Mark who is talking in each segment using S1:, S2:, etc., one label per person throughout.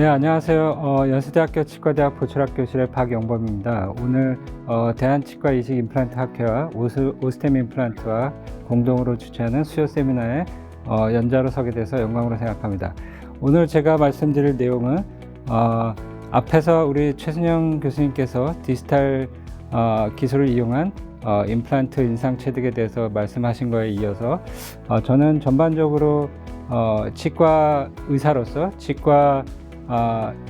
S1: 네, 안녕하세요. 어, 연세대학교 치과대학 보철학교실의 박영범입니다. 오늘 어, 대한치과 이식 임플란트 학회와 오스, 오스템 임플란트와 공동으로 주최하는 수요 세미나에 어, 연자로 서게 돼서 영광으로 생각합니다. 오늘 제가 말씀드릴 내용은 어, 앞에서 우리 최순영 교수님께서 디지털 어, 기술을 이용한 어, 임플란트 인상 체득에 대해서 말씀하신 거에 이어서 어, 저는 전반적으로 어, 치과 의사로서 치과 아,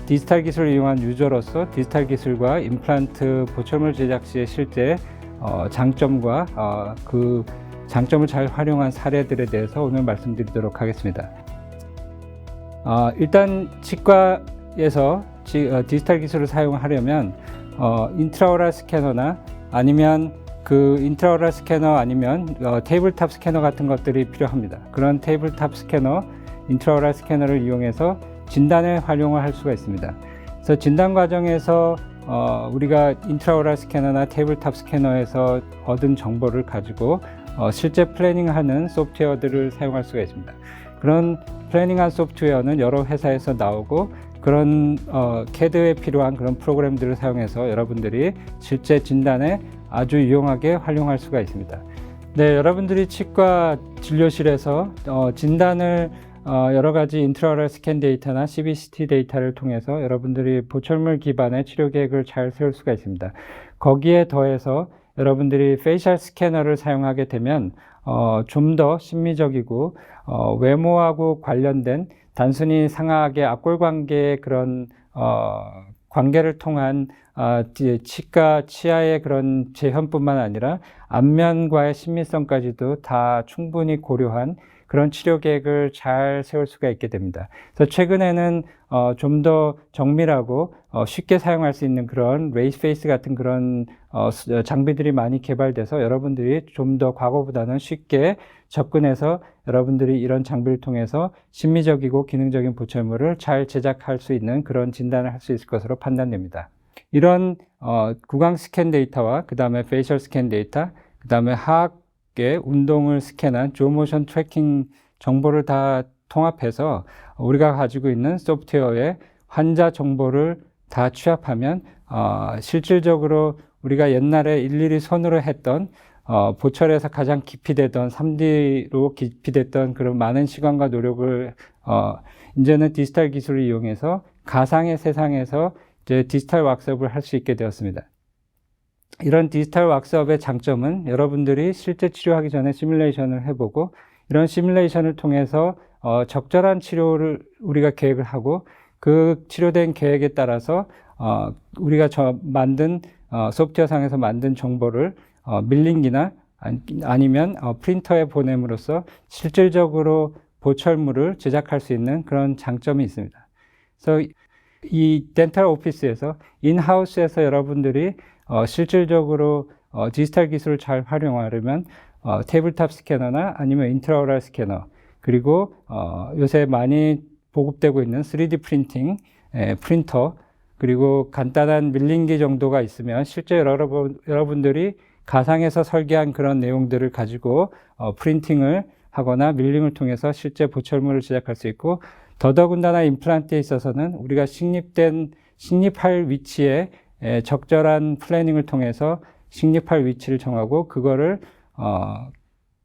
S1: 디지털 기술을 이용한 유저로서 디지털 기술과 임플란트 보철물 제작 시의 실제 어, 장점과 어, 그 장점을 잘 활용한 사례들에 대해서 오늘 말씀드리도록 하겠습니다. 어, 일단 치과에서 지, 어, 디지털 기술을 사용하려면 어, 인트라오랄 스캐너나 아니면 그 인트라오랄 스캐너 아니면 어, 테이블탑 스캐너 같은 것들이 필요합니다. 그런 테이블탑 스캐너, 인트라오랄 스캐너를 이용해서 진단에 활용을 할 수가 있습니다. 그래서 진단 과정에서 어, 우리가 인트라오랄 스캐너나 테이블탑 스캐너에서 얻은 정보를 가지고 어, 실제 플래닝하는 소프트웨어들을 사용할 수가 있습니다. 그런 플래닝한 소프트웨어는 여러 회사에서 나오고 그런 어, CAD에 필요한 그런 프로그램들을 사용해서 여러분들이 실제 진단에 아주 유용하게 활용할 수가 있습니다. 네, 여러분들이 치과 진료실에서 어, 진단을 어, 여러 가지 인트라오럴 스캔 데이터나 CBCT 데이터를 통해서 여러분들이 보철물 기반의 치료 계획을 잘 세울 수가 있습니다. 거기에 더해서 여러분들이 페이셜 스캐너를 사용하게 되면 어, 좀 더 심미적이고 어, 외모하고 관련된 단순히 상하게 악골 관계의 그런 어, 관계를 통한 아, 치과 치아의 그런 재현뿐만 아니라 안면과의 친밀성까지도 다 충분히 고려한 그런 치료 계획을 잘 세울 수가 있게 됩니다. 그래서 최근에는 어, 좀 더 정밀하고 어, 쉽게 사용할 수 있는 그런 레이스 페이스 같은 그런 어, 장비들이 많이 개발돼서 여러분들이 좀 더 과거보다는 쉽게 접근해서 여러분들이 이런 장비를 통해서 심미적이고 기능적인 보철물을 잘 제작할 수 있는 그런 진단을 할 수 있을 것으로 판단됩니다. 이런 어, 구강 스캔 데이터와 그 다음에 페이셜 스캔 데이터, 그 다음에 하악 의 운동을 스캔한 조모션 트래킹 정보를 다 통합해서 우리가 가지고 있는 소프트웨어에 환자 정보를 다 취합하면 어, 실질적으로 우리가 옛날에 일일이 손으로 했던 어, 보철에서 가장 깊이 되던 3D로 깊이 됐던 그런 많은 시간과 노력을 어, 이제는 디지털 기술을 이용해서 가상의 세상에서 이제 디지털 왁스업을 할 수 있게 되었습니다. 이런 디지털 왁스업의 장점은 여러분들이 실제 치료하기 전에 시뮬레이션을 해보고 이런 시뮬레이션을 통해서 어, 적절한 치료를 우리가 계획을 하고 그 치료된 계획에 따라서 어, 우리가 저 만든 어, 소프트웨어 상에서 만든 정보를 어, 밀링기나 아니면 어, 프린터에 보냄으로써 실질적으로 보철물을 제작할 수 있는 그런 장점이 있습니다. 그래서 이 덴탈 오피스에서 인하우스에서 여러분들이 어, 실질적으로 어, 디지털 기술을 잘 활용하려면 어, 테이블탑 스캐너나 아니면 인트라오랄 스캐너 그리고 어, 요새 많이 보급되고 있는 3D 프린팅 에, 프린터 그리고 간단한 밀링기 정도가 있으면 실제 여러분, 여러분들이 가상에서 설계한 그런 내용들을 가지고 어, 프린팅을 하거나 밀링을 통해서 실제 보철물을 제작할 수 있고 더더군다나 임플란트에 있어서는 우리가 식립된 식립할 위치에 에, 적절한 플래닝을 통해서 식립할 위치를 정하고 그거를 어,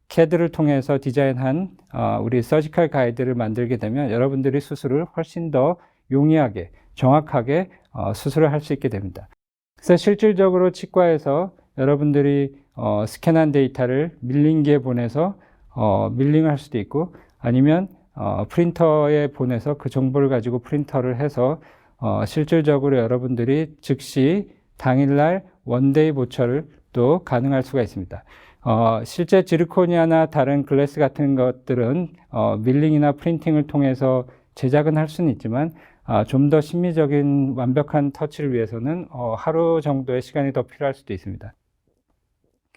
S1: CAD를 통해서 디자인한 어, 우리 서지컬 가이드를 만들게 되면 여러분들이 수술을 훨씬 더 용이하게 정확하게 어, 수술을 할 수 있게 됩니다. 그래서 실질적으로 치과에서 여러분들이 어, 스캔한 데이터를 밀링기에 보내서 어, 밀링을 할 수도 있고 아니면 어, 프린터에 보내서 그 정보를 가지고 프린터를 해서 어, 실질적으로 여러분들이 즉시 당일날 원데이 보철을 또 가능할 수가 있습니다. 어, 실제 지르코니아나 다른 글래스 같은 것들은 어, 밀링이나 프린팅을 통해서 제작은 할 수는 있지만 아, 좀 더 심미적인 완벽한 터치를 위해서는 어, 하루 정도의 시간이 더 필요할 수도 있습니다.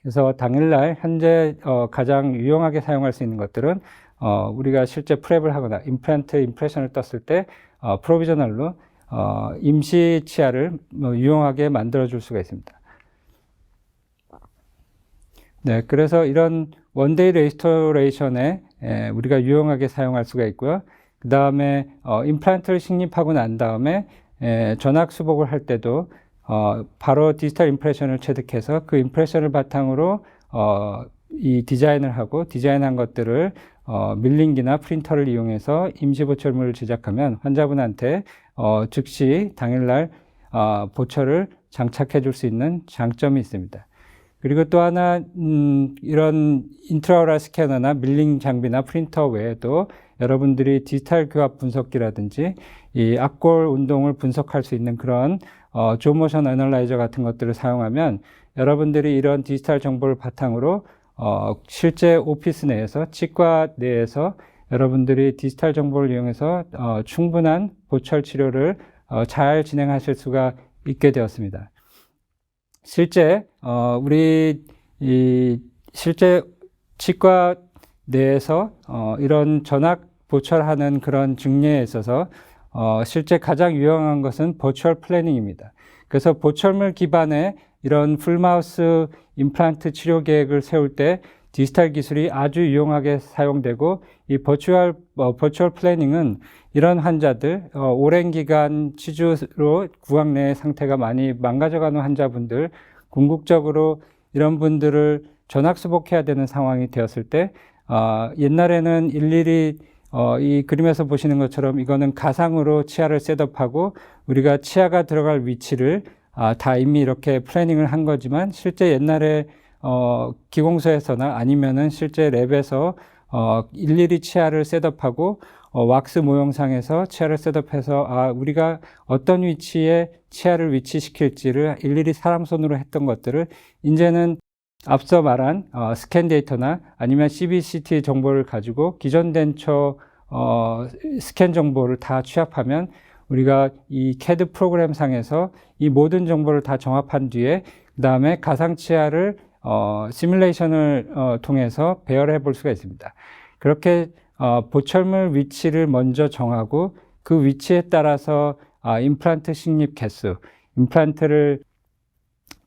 S1: 그래서 당일날 현재 어, 가장 유용하게 사용할 수 있는 것들은 어, 우리가 실제 프랩을 하거나 임플란트 임프레션을 떴을 때 어, 프로비저널로 어, 임시 치아를 뭐 유용하게 만들어 줄 수가 있습니다. 네, 그래서 이런 원데이 레스토레이션에 에, 우리가 유용하게 사용할 수가 있고요. 그 다음에 어, 임플란트를 식립하고 난 다음에 에, 전악 수복을 할 때도 어, 바로 디지털 임프레션을 체득해서 그 임프레션을 바탕으로 어, 이 디자인을 하고 디자인한 것들을 어, 밀링기나 프린터를 이용해서 임시 보철물을 제작하면 환자분한테 어, 즉시 당일날 어, 보철을 장착해 줄 수 있는 장점이 있습니다. 그리고 또 하나 음, 이런 인트라오랄 스캐너나 밀링 장비나 프린터 외에도 여러분들이 디지털 교합 분석기라든지 이 악골 운동을 분석할 수 있는 그런 어, 조모션 애널라이저 같은 것들을 사용하면 여러분들이 이런 디지털 정보를 바탕으로 어, 실제 오피스 내에서 치과 내에서 여러분들이 디지털 정보를 이용해서 어, 충분한 보철 치료를 어, 잘 진행하실 수가 있게 되었습니다. 실제 어, 우리 이 실제 치과 내에서 어, 이런 전악 보철하는 그런 증례에 있어서 어, 실제 가장 유용한 것은 보철 플래닝입니다. 그래서 보철물 기반의 이런 풀마우스 임플란트 치료 계획을 세울 때 디지털 기술이 아주 유용하게 사용되고 이 버추얼 어, 버추얼 플래닝은 이런 환자들 어, 오랜 기간 치주로 구강 내 상태가 많이 망가져가는 환자분들 궁극적으로 이런 분들을 전학 수복해야 되는 상황이 되었을 때 어, 옛날에는 일일이 어, 이 그림에서 보시는 것처럼 이거는 가상으로 치아를 셋업하고 우리가 치아가 들어갈 위치를 아, 다 이미 이렇게 플래닝을 한 거지만 실제 옛날에 어, 기공소에서나 아니면은 실제 랩에서 어, 일일이 치아를 셋업하고 어, 왁스 모형상에서 치아를 셋업해서 아, 우리가 어떤 위치에 치아를 위치시킬지를 일일이 사람 손으로 했던 것들을 이제는 앞서 말한 어, 스캔 데이터나 아니면 CBCT 정보를 가지고 기존 덴처 어, 스캔 정보를 다 취합하면 우리가 이 CAD 프로그램 상에서 이 모든 정보를 다 정합한 뒤에 그 다음에 가상 치아를 어, 시뮬레이션을 어, 통해서 배열해 볼 수가 있습니다. 그렇게 어, 보철물 위치를 먼저 정하고 그 위치에 따라서 아, 임플란트 식립 개수, 임플란트를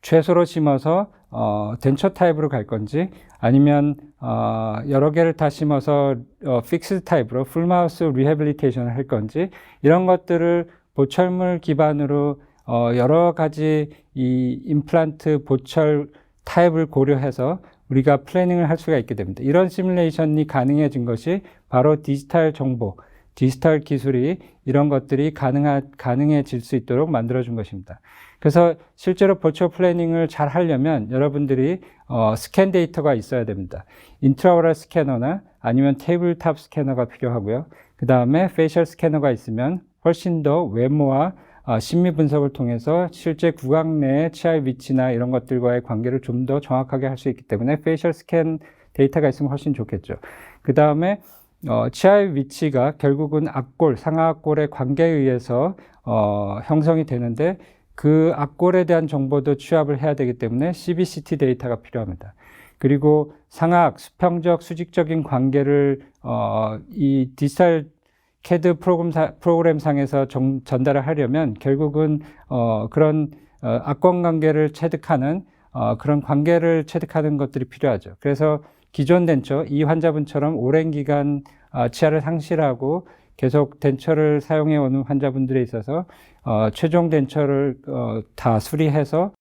S1: 최소로 심어서 어, 덴처 타입으로 갈 건지 아니면 어, 여러 개를 다 심어서 어, 픽스 타입으로 풀마우스 리해빌리테이션을 할 건지 이런 것들을 보철물 기반으로 어, 여러 가지 이 임플란트 보철 타입을 고려해서 우리가 플래닝을 할 수가 있게 됩니다. 이런 시뮬레이션이 가능해진 것이 바로 디지털 정보, 디지털 기술이 이런 것들이 가능하, 가능해질 수 있도록 만들어준 것입니다. 그래서 실제로 버추어 플래닝을 잘 하려면 여러분들이 어, 스캔 데이터가 있어야 됩니다. 인트라오럴 스캐너나 아니면 테이블탑 스캐너가 필요하고요. 그 다음에 페이셜 스캐너가 있으면 훨씬 더 외모와 어, 심미 분석을 통해서 실제 구강 내의 치아의 위치나 이런 것들과의 관계를 좀 더 정확하게 할 수 있기 때문에 페이셜 스캔 데이터가 있으면 훨씬 좋겠죠. 그 다음에 어, 치아의 위치가 결국은 앞골, 상하악골의 관계에 의해서 어, 형성이 되는데 그 앞골에 대한 정보도 취합을 해야 되기 때문에 CBCT 데이터가 필요합니다. 그리고 상악, 수평적, 수직적인 관계를 어, 이 디지털 캐드 프로그램, 상에서 정, 전달을 하려면 결국은 어, 그런 어, 악권 관계를 체득하는 어, 그런 관계를 체득하는 것들이 필요하죠. 그래서 기존 덴처 이 환자분처럼 오랜 기간 어, 치아를 상실하고 계속 덴처를 사용해 오는 환자분들에 있어서 어, 최종 덴처를 어, 다 수리해서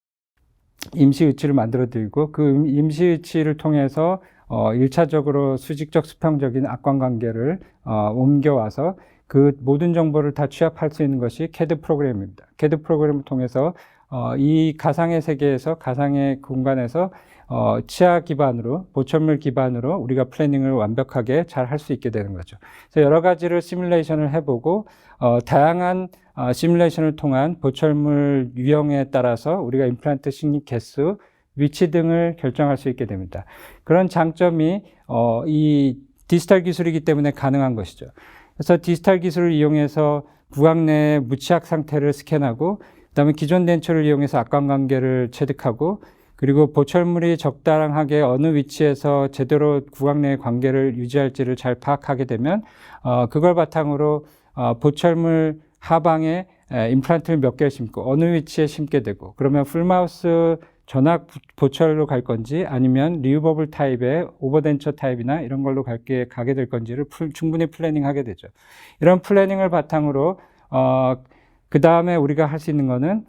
S1: 임시 의치를 만들어 드리고 그 임시 의치를 통해서 어, 1차적으로 수직적 수평적인 악관 관계를 어, 옮겨와서 그 모든 정보를 다 취합할 수 있는 것이 CAD 프로그램입니다. CAD 프로그램을 통해서 어, 이 가상의 세계에서 가상의 공간에서 어, 치아 기반으로 보철물 기반으로 우리가 플래닝을 완벽하게 잘 할 수 있게 되는 거죠. 그래서 여러 가지를 시뮬레이션을 해보고 어, 다양한 어, 시뮬레이션을 통한 보철물 유형에 따라서 우리가 임플란트 식립 개수, 위치 등을 결정할 수 있게 됩니다. 그런 장점이 어, 이 디지털 기술이기 때문에 가능한 것이죠. 그래서 디지털 기술을 이용해서 구강 내 무치악 상태를 스캔하고 그다음에 기존 덴처를 이용해서 악관 관계를 체득하고 그리고 보철물이 적당하게 어느 위치에서 제대로 구강 내 관계를 유지할지를 잘 파악하게 되면 어, 그걸 바탕으로 어, 보철물 하방에 에, 임플란트를 몇개 심고 어느 위치에 심게 되고 그러면 풀마우스 전압 부- 보철로 갈 건지 아니면 리우버블 타입의 오버덴처 타입이나 이런 걸로 갈게 가게 될 건지를 풀- 충분히 플래닝하게 되죠. 이런 플래닝을 바탕으로 어, 그 다음에 우리가 할 수 있는 거는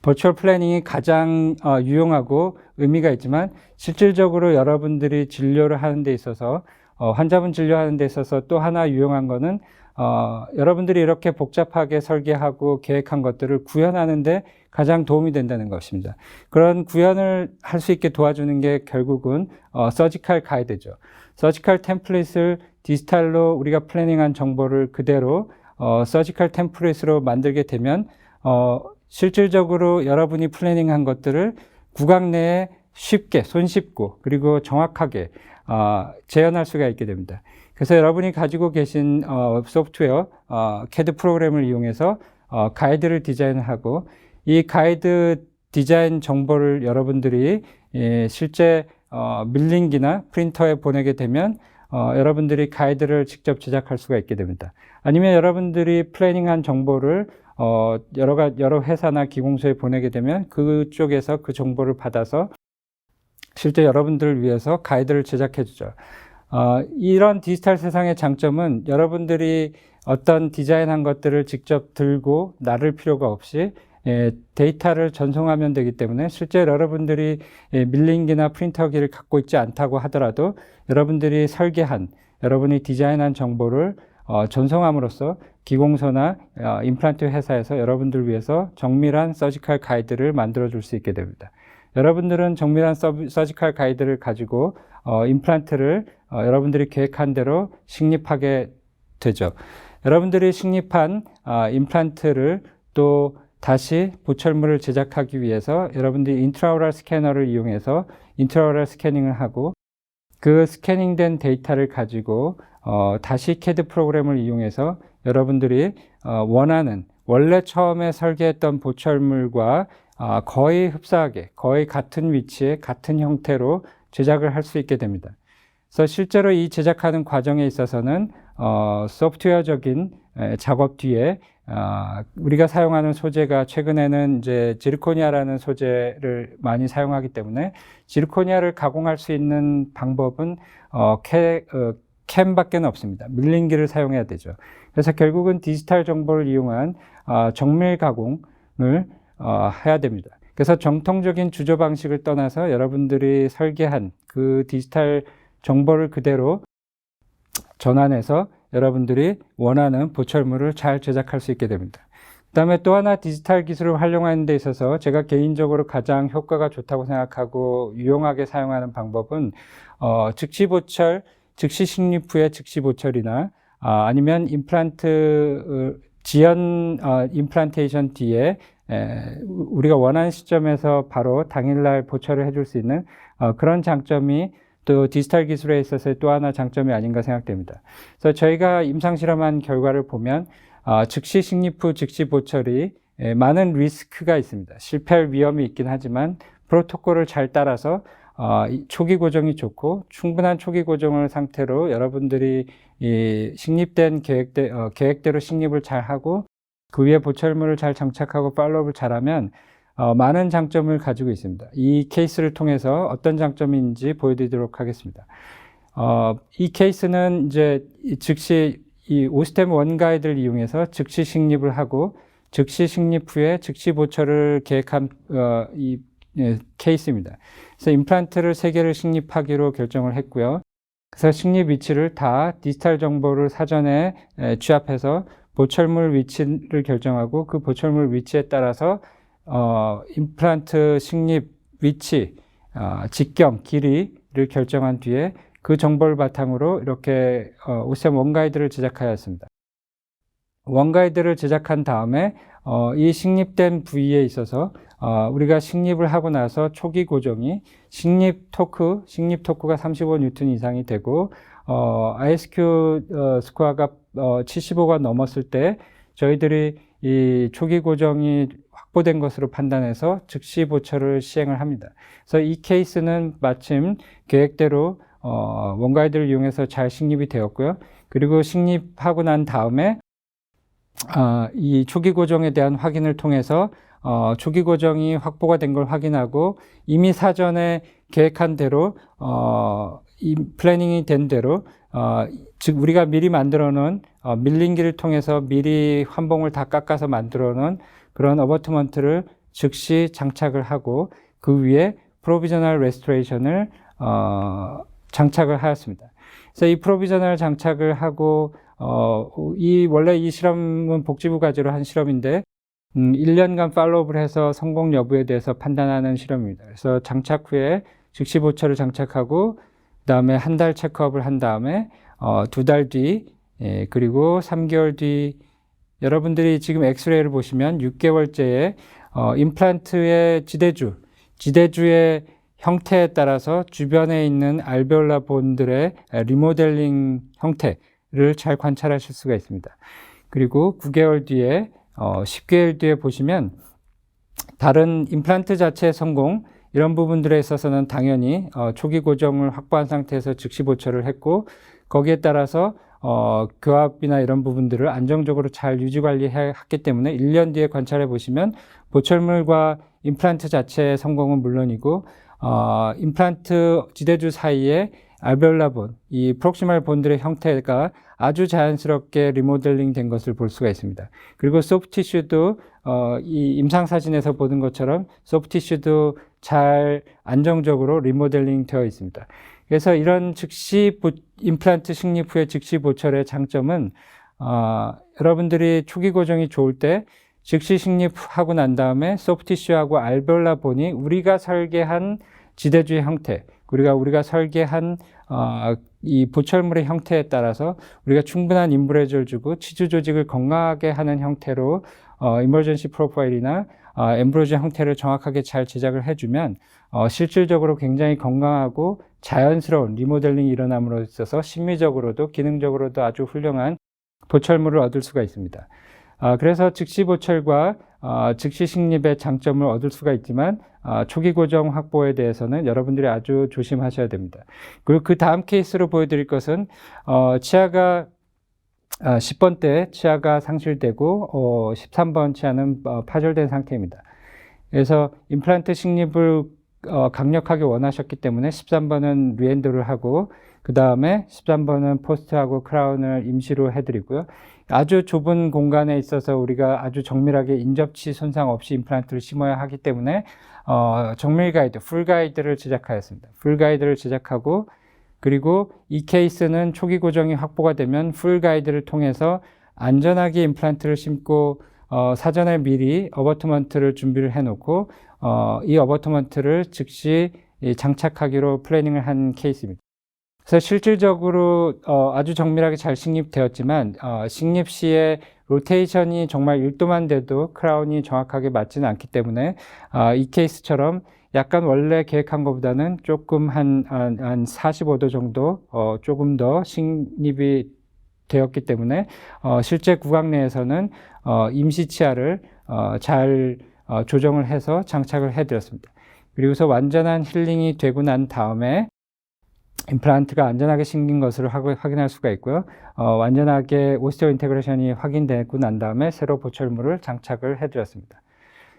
S1: 버추얼 플래닝이 가장 어, 유용하고 의미가 있지만 실질적으로 여러분들이 진료를 하는 데 있어서 어, 환자분 진료하는 데 있어서 또 하나 유용한 거는 어, 여러분들이 이렇게 복잡하게 설계하고 계획한 것들을 구현하는데 가장 도움이 된다는 것입니다. 그런 구현을 할 수 있게 도와주는 게 결국은 어, 서지칼 가이드죠. 서지칼 템플릿을 디지털로 우리가 플래닝한 정보를 그대로 어, 서지칼 템플릿으로 만들게 되면 어, 실질적으로 여러분이 플래닝한 것들을 구강 내에 쉽게 손쉽고 그리고 정확하게 어, 재현할 수가 있게 됩니다. 그래서 여러분이 가지고 계신 어, 소프트웨어 어, CAD 프로그램을 이용해서 어, 가이드를 디자인하고 이 가이드 디자인 정보를 여러분들이 예, 실제 어, 밀링기나 프린터에 보내게 되면 어, 여러분들이 가이드를 직접 제작할 수가 있게 됩니다. 아니면 여러분들이 플래닝한 정보를 어, 여러 가 여러 회사나 기공소에 보내게 되면 그쪽에서 그 정보를 받아서 실제 여러분들을 위해서 가이드를 제작해 주죠. 어, 이런 디지털 세상의 장점은 여러분들이 어떤 디자인한 것들을 직접 들고 나를 필요가 없이 예, 데이터를 전송하면 되기 때문에 실제 여러분들이 예, 밀링기나 프린터기를 갖고 있지 않다고 하더라도 여러분들이 설계한 여러분이 디자인한 정보를 어, 전송함으로써 기공소나 어, 임플란트 회사에서 여러분들 위해서 정밀한 서지컬 가이드를 만들어 줄 수 있게 됩니다. 여러분들은 정밀한 서, 서지컬 가이드를 가지고 어, 임플란트를 어, 여러분들이 계획한 대로 식립하게 되죠. 여러분들이 식립한 어, 임플란트를 또 다시 보철물을 제작하기 위해서 여러분들이 인트라오랄 스캐너를 이용해서 인트라오랄 스캐닝을 하고 그 스캐닝된 데이터를 가지고 어, 다시 CAD 프로그램을 이용해서 여러분들이 어, 원하는 원래 처음에 설계했던 보철물과 아, 거의 흡사하게 거의 같은 위치에 같은 형태로 제작을 할 수 있게 됩니다. 그래서 실제로 이 제작하는 과정에 있어서는 어, 소프트웨어적인 에, 작업 뒤에 아, 우리가 사용하는 소재가 최근에는 이제 지르코니아라는 소재를 많이 사용하기 때문에 지르코니아를 가공할 수 있는 방법은 어, 캐, 어, 캠밖에 없습니다. 밀링기를 사용해야 되죠. 그래서 결국은 디지털 정보를 이용한 어, 정밀 가공을 어, 해야 됩니다. 그래서 정통적인 주조 방식을 떠나서 여러분들이 설계한 그 디지털 정보를 그대로 전환해서 여러분들이 원하는 보철물을 잘 제작할 수 있게 됩니다. 그 다음에 또 하나 디지털 기술을 활용하는 데 있어서 제가 개인적으로 가장 효과가 좋다고 생각하고 유용하게 사용하는 방법은 어, 즉시 보철, 즉시 식립 후의 즉시 보철이나 아, 아니면 임플란트 어, 지연 어, 임플란테이션 뒤에 에, 우리가 원하는 시점에서 바로 당일날 보철을 해줄 수 있는 어, 그런 장점이 또 디지털 기술에 있어서의 또 하나 장점이 아닌가 생각됩니다. 그래서 저희가 임상 실험한 결과를 보면 어, 즉시 식립 후 즉시 보철이 에, 많은 리스크가 있습니다. 실패할 위험이 있긴 하지만 프로토콜을 잘 따라서 어, 이 초기 고정이 좋고 충분한 초기 고정을 상태로 여러분들이 이 식립된 계획대, 어, 계획대로 식립을 잘 하고 그 위에 보철물을 잘 장착하고 팔로업을 잘하면 어, 많은 장점을 가지고 있습니다. 이 케이스를 통해서 어떤 장점인지 보여드리도록 하겠습니다. 어, 이 케이스는 이제 이 즉시 이 오스템 원가이드를 이용해서 즉시 식립을 하고 즉시 식립 후에 즉시 보철을 계획한 어, 이 예, 케이스입니다. 그래서 임플란트를 세 개를 식립하기로 결정을 했고요. 그래서 식립 위치를 다 디지털 정보를 사전에 에, 취합해서 보철물 위치를 결정하고 그 보철물 위치에 따라서 어, 임플란트 식립 위치, 어, 직경, 길이를 결정한 뒤에 그 정보를 바탕으로 이렇게 어, 오셈 원가이드를 제작하였습니다. 원가이드를 제작한 다음에 어, 이 식립된 부위에 있어서 어, 우리가 식립을 하고 나서 초기 고정이 식립 토크, 식립 토크가 35 뉴턴 이상이 되고 어, ISQ 어, 스코어가 어, 75가 넘었을 때 저희들이 이 초기 고정이 확보된 것으로 판단해서 즉시 보철을 시행을 합니다. 그래서 이 케이스는 마침 계획대로 어, 원가이드를 이용해서 잘 식립이 되었고요. 그리고 식립하고 난 다음에 아, 이 초기 고정에 대한 확인을 통해서 어, 초기 고정이 확보가 된 걸 확인하고 이미 사전에 계획한 대로 어, 이 플래닝이 된 대로 어, 즉 우리가 미리 만들어 놓은 어, 밀링기를 통해서 미리 환봉을 다 깎아서 만들어 놓은 그런 어버트먼트를 즉시 장착을 하고 그 위에 프로비저널 레스토레이션을 어, 장착을 하였습니다. 그래서 이 프로비저널 장착을 하고 어, 이 원래 이 실험은 복지부 과제로 한 실험인데 음, 1년간 팔로우업을 해서 성공 여부에 대해서 판단하는 실험입니다. 그래서 장착 후에 즉시 보철을 장착하고 그다음에 한 달 체크업을 한 다음에 어, 두 달 뒤, 예, 그리고 3개월 뒤 여러분들이 지금 엑스레이를 보시면 6개월째에 어, 임플란트의 지대주, 지대주의 형태에 따라서 주변에 있는 알베올라 본들의 리모델링 형태를 잘 관찰하실 수가 있습니다. 그리고 9개월 뒤에 어, 10개월 뒤에 보시면 다른 임플란트 자체의 성공 이런 부분들에 있어서는 당연히 어, 초기 고정을 확보한 상태에서 즉시 보철을 했고 거기에 따라서 어, 교합이나 이런 부분들을 안정적으로 잘 유지 관리했기 때문에 1년 뒤에 관찰해 보시면 보철물과 임플란트 자체의 성공은 물론이고 어, 임플란트 지대주 사이에 알베올라본, 이 프록시말 본들의 형태가 아주 자연스럽게 리모델링 된 것을 볼 수가 있습니다. 그리고 소프티슈도 어, 이 임상 사진에서 보는 것처럼 소프티슈도 잘 안정적으로 리모델링 되어 있습니다. 그래서 이런 즉시 보, 임플란트 식립 후의 즉시 보철의 장점은 어, 여러분들이 초기 고정이 좋을 때 즉시 식립하고 난 다음에 소프티슈하고 알베올라 본이 우리가 설계한 지대주의 형태, 우리가 우리가 설계한 어, 이 보철물의 형태에 따라서 우리가 충분한 인브레즈를 주고 치주 조직을 건강하게 하는 형태로 어, 이머전시 프로파일이나 어, 엠브로즈 형태를 정확하게 잘 제작을 해주면 어, 실질적으로 굉장히 건강하고 자연스러운 리모델링이 일어남으로 있어서 심미적으로도 기능적으로도 아주 훌륭한 보철물을 얻을 수가 있습니다. 아, 그래서 즉시 보철과 어, 즉시 식립의 장점을 얻을 수가 있지만 어, 초기 고정 확보에 대해서는 여러분들이 아주 조심하셔야 됩니다. 그리고 그 다음 케이스로 보여드릴 것은 어, 치아가 아, 10번 때 치아가 상실되고 어, 13번 치아는 어, 파절된 상태입니다. 그래서 임플란트 식립을 어, 강력하게 원하셨기 때문에 13번은 리엔도를 하고 그 다음에 13번은 포스트하고 크라운을 임시로 해드리고요. 아주 좁은 공간에 있어서 우리가 아주 정밀하게 인접치 손상 없이 임플란트를 심어야 하기 때문에 어, 정밀 가이드, 풀 가이드를 제작하였습니다. 풀 가이드를 제작하고 그리고 이 케이스는 초기 고정이 확보가 되면 풀 가이드를 통해서 안전하게 임플란트를 심고 어, 사전에 미리 어버트먼트를 준비를 해놓고 어, 이 어버트먼트를 즉시 장착하기로 플래닝을 한 케이스입니다. 그래서 실질적으로 어, 아주 정밀하게 잘 식립되었지만 어, 식립 시에 로테이션이 정말 1도만 돼도 크라운이 정확하게 맞지는 않기 때문에 어, 이 케이스처럼 약간 원래 계획한 것보다는 조금 한, 한, 한 45도 정도 어, 조금 더 식립이 되었기 때문에 어, 실제 구강 내에서는 어, 임시 치아를 어, 잘 어, 조정을 해서 장착을 해드렸습니다. 그리고서 완전한 힐링이 되고 난 다음에 임플란트가 안전하게 생긴 것을 확인할 수가 있고요. 어, 완전하게 오스테오 인테그레이션이 확인되고 난 다음에 새로 보철물을 장착을 해드렸습니다.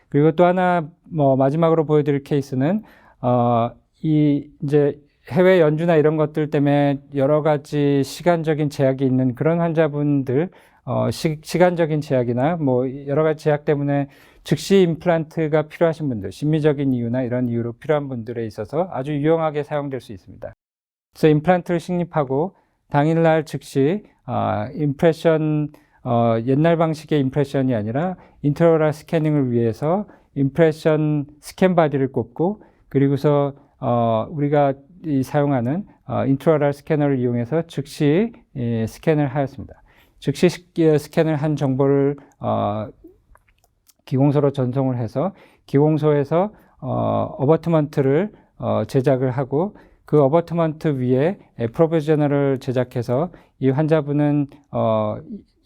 S1: 그리고 또 하나 뭐 마지막으로 보여드릴 케이스는 어, 이 이제 해외 연주나 이런 것들 때문에 여러 가지 시간적인 제약이 있는 그런 환자분들 어, 시, 시간적인 제약이나 뭐 여러 가지 제약 때문에 즉시 임플란트가 필요하신 분들, 심미적인 이유나 이런 이유로 필요한 분들에 있어서 아주 유용하게 사용될 수 있습니다. 그래서 임플란트를 식립하고 당일날 즉시 어, 임프레션 어, 옛날 방식의 임프레션이 아니라 인트로랄 스캐닝을 위해서 임프레션 스캔 바디를 꼽고 그리고서 어, 우리가 이 사용하는 어, 인트로랄 스캐너를 이용해서 즉시 예, 스캔을 하였습니다. 즉시 스캔을 한 정보를 어, 기공소로 전송을 해서 기공소에서 어, 어버트먼트를 어, 제작을 하고 그 어버트먼트 위에 프로비저널을 제작해서 이 환자분은 어,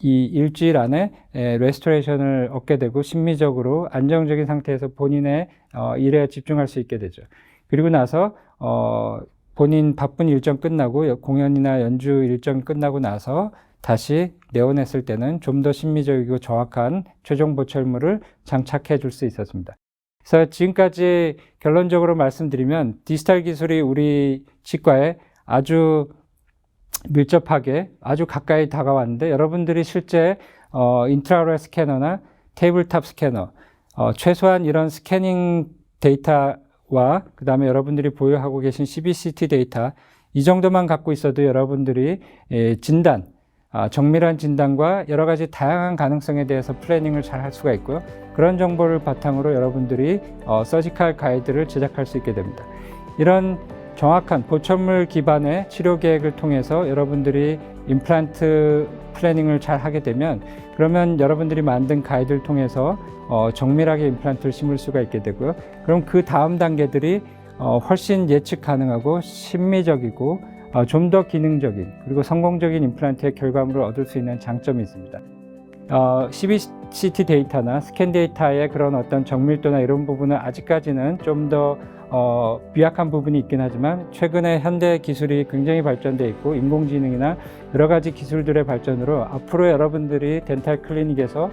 S1: 이 일주일 안에 레스토레이션을 얻게 되고 심미적으로 안정적인 상태에서 본인의 어, 일에 집중할 수 있게 되죠. 그리고 나서 어, 본인 바쁜 일정 끝나고 여- 공연이나 연주 일정 끝나고 나서 다시 내원했을 때는 좀더 신미적이고 정확한 최종 보철물을 장착해 줄 수 있었습니다. 그래서 지금까지 결론적으로 말씀드리면 디지털 기술이 우리 치과에 아주 밀접하게 아주 가까이 다가왔는데 여러분들이 실제 어, 인트라오럴 스캐너나 테이블탑 스캐너 어, 최소한 이런 스캐닝 데이터와 그 다음에 여러분들이 보유하고 계신 CBCT 데이터 이 정도만 갖고 있어도 여러분들이 예, 진단 아, 정밀한 진단과 여러 가지 다양한 가능성에 대해서 플래닝을 잘 할 수가 있고요. 그런 정보를 바탕으로 여러분들이 어, 서지컬 가이드를 제작할 수 있게 됩니다. 이런 정확한 보천물 기반의 치료 계획을 통해서 여러분들이 임플란트 플래닝을 잘 하게 되면 그러면 여러분들이 만든 가이드를 통해서 어, 정밀하게 임플란트를 심을 수가 있게 되고요. 그럼 그 다음 단계들이 어, 훨씬 예측 가능하고 심미적이고 어, 좀 더 기능적인 그리고 성공적인 임플란트의 결과물을 얻을 수 있는 장점이 있습니다. 어, CBCT 데이터나 스캔 데이터의 그런 어떤 정밀도나 이런 부분은 아직까지는 좀더 어, 미약한 부분이 있긴 하지만 최근에 현대 기술이 굉장히 발전돼 있고 인공지능이나 여러 가지 기술들의 발전으로 앞으로 여러분들이 덴탈 클리닉에서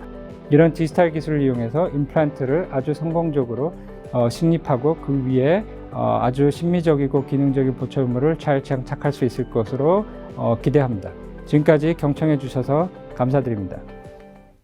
S1: 이런 디지털 기술을 이용해서 임플란트를 아주 성공적으로 어, 식립하고 그 위에 어, 아주 신미적이고 기능적인 보철물을 잘 장착할 수 있을 것으로 어, 기대합니다. 지금까지 경청해 주셔서 감사드립니다.